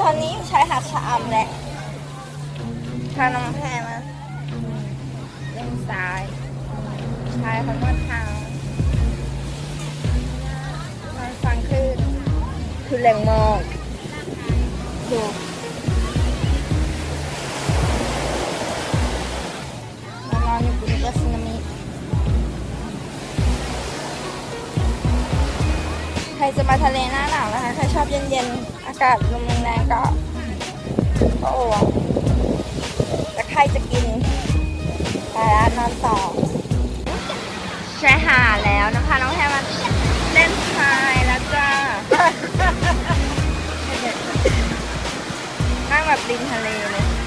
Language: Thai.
ตอนนี้อยู่ชายหาดชะอำแหละพาน้องแพรมาเล่นทรายชายเขานวดเท้ามาฟังคลื่นคือแหล่งมอกดูมานอนอยู่บนเรือสึน จะมาทะเลหน้าหนาวนะคะ ใครชอบเย็นๆ อากาศลมแรงๆก็ก็โอ้อะแต่ใครจะกินไปร้านนอนต่อชายหาดแล้วนะคะน้องแพรมาเล่นทรายแล้วจ้านั่งแบบริมทะเลเลย